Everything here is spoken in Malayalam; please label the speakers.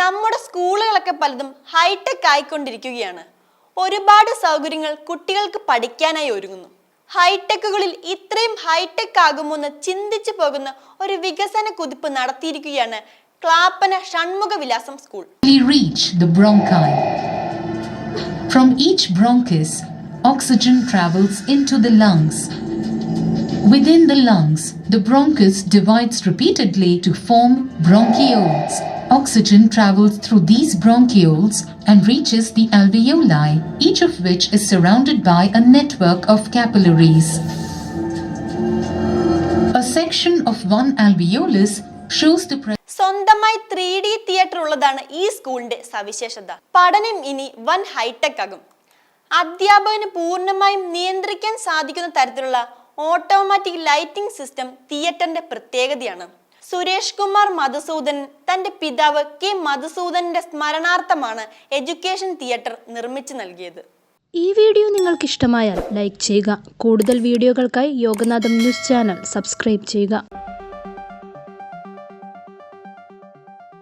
Speaker 1: നമ്മുടെ സ്കൂളുകളൊക്കെ പലതും ഹൈടെക് ആയിക്കൊണ്ടിരിക്കുകയാണ് ഒരുപാട് സൗകര്യങ്ങൾ കുട്ടികൾക്ക് പഠിക്കാനായി ഒരുങ്ങുന്നു ഹൈടെക്കുകളിൽ ഇത്രയും ഹൈടെക് ആകുമോ എന്ന് ചിന്തിച്ചു പോകുന്ന ഒരു വികസന കുതിപ്പ് നടത്തിയിരിക്കുകയാണ് Clappana Shanmukha Vilasam school.
Speaker 2: From each bronchus, oxygen travels into the lungs. Within the lungs, the bronchus divides repeatedly to form bronchioles. Oxygen travels through these bronchioles and reaches the alveoli, each of which is surrounded by a network of capillaries. A section of one alveolus shows the presence.
Speaker 1: സ്വന്തമായി ത്രീ ഡി തിയേറ്റർ ഉള്ളതാണ് ഈ സ്കൂളിന്റെ സവിശേഷത പഠനം ഇനി വൻ ഹൈടെക് ആകും അധ്യാപകന് പൂർണമായും നിയന്ത്രിക്കാൻ സാധിക്കുന്ന തരത്തിലുള്ള ഓട്ടോമാറ്റിക് ലൈറ്റിംഗ് സിസ്റ്റം തിയേറ്ററിന്റെ പ്രത്യേകതയാണ് സുരേഷ് കുമാർ മധുസൂദൻ തന്റെ പിതാവ് കെ മധുസൂദന്റെ സ്മരണാർത്ഥമാണ് എഡ്യൂക്കേഷൻ തിയേറ്റർ നിർമ്മിച്ചു നൽകിയത്.
Speaker 3: ഈ വീഡിയോ നിങ്ങൾക്ക് ഇഷ്ടമായാൽ ലൈക്ക് ചെയ്യുക. കൂടുതൽ വീഡിയോകൾക്കായി യോഗനാഥം ന്യൂസ് ചാനൽ സബ്സ്ക്രൈബ് ചെയ്യുക.